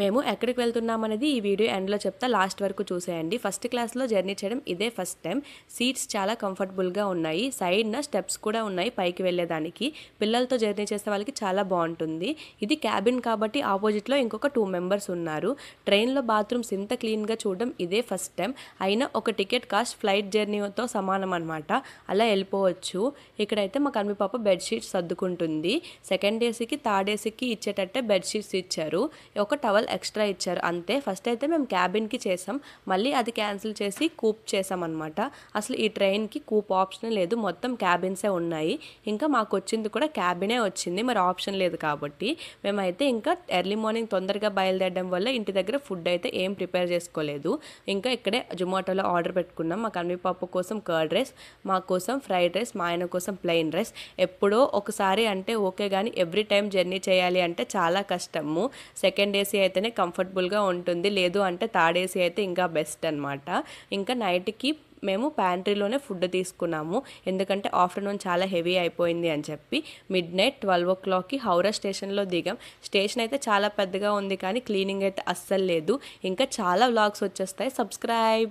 మేము ఎక్కడికి వెళ్తున్నాం అనేది ఈ వీడియో ఎండ్లో చెప్తా. లాస్ట్ వరకు చూసేయండి. ఫస్ట్ క్లాస్లో జర్నీ చేయడం ఇదే ఫస్ట్ టైం. సీట్స్ చాలా కంఫర్టబుల్గా ఉన్నాయి. సైడ్న స్టెప్స్ కూడా ఉన్నాయి పైకి వెళ్ళేదానికి. పిల్లలతో జర్నీ చేసే వాళ్ళకి చాలా బాగుంటుంది. ఇది క్యాబిన్ కాబట్టి ఆపోజిట్లో ఇంకొక టూ మెంబర్స్ ఉన్నారు. ట్రైన్లో బాత్రూమ్స్ ఇంత క్లీన్గా చూడడం ఇదే ఫస్ట్ టైం. అయినా ఒక టికెట్ కాస్ట్ ఫ్లైట్ జర్నీతో సమానం అనమాట అలా వెళ్ళిపోవచ్చు. ఇక్కడైతే మా కన్వి పాప బెడ్షీట్స్ సర్దుకుంటుంది. సెకండ్ ఏసీకి థర్డ్ ఏసీకి ఇచ్చేటట్టే బెడ్షీట్స్ ఇచ్చారు. ఒక టవల్ ఎక్స్ట్రా ఇచ్చారు. అంతే ఫస్ట్ అయితే మేము క్యాబిన్కి చేసాం. మళ్ళీ అది క్యాన్సిల్ చేసి కూప్ చేసాం అనమాట అసలు ఈ ట్రైన్కి కూప్ ఆప్షన్ లేదు. మొత్తం క్యాబిన్సే ఉన్నాయి. ఇంకా మాకు వచ్చింది కూడా క్యాబినే వచ్చింది. మరి ఆప్షన్ లేదు కాబట్టి మేమైతే ఇంకా ఎర్లీ మార్నింగ్ తొందరగా బయలుదేరడం వల్ల ఇంటి దగ్గర ఫుడ్ అయితే ఏం ప్రిపేర్ చేసుకోలేదు. ఇంకా ఇక్కడే జొమాటోలో ఆర్డర్ పెట్టుకున్నాం. మా కన్వి కోసం కర్డ్ రైస్ మా కోసం ఫ్రైడ్ రైస్ మా ఆయన కోసం ప్లెయిన్ రైస్ ఎప్పుడో ఒకసారి అంటే ఓకే కానీ ఎవ్రీ టైం జర్నీ చేయాలి అంటే చాలా కష్టము. సెకండ్ ఏసీ అయితేనే కంఫర్టబుల్గా ఉంటుంది. లేదు అంటే థర్డ్ అయితే ఇంకా బెస్ట్ అనమాట ఇంకా నైట్కి మేము ప్యాంట్రీలోనే ఫుడ్ తీసుకున్నాము. ఎందుకంటే ఆఫ్టర్నూన్ చాలా హెవీ అయిపోయింది అని చెప్పి. మిడ్ నైట్ ట్వెల్వ్ ఓ క్లాక్కి హౌరా స్టేషన్లో దిగాం. స్టేషన్ అయితే చాలా పెద్దగా ఉంది కానీ క్లీనింగ్ అయితే అస్సలు లేదు. ఇంకా చాలా వ్లాగ్స్ వచ్చేస్తాయి. సబ్స్క్రైబ్!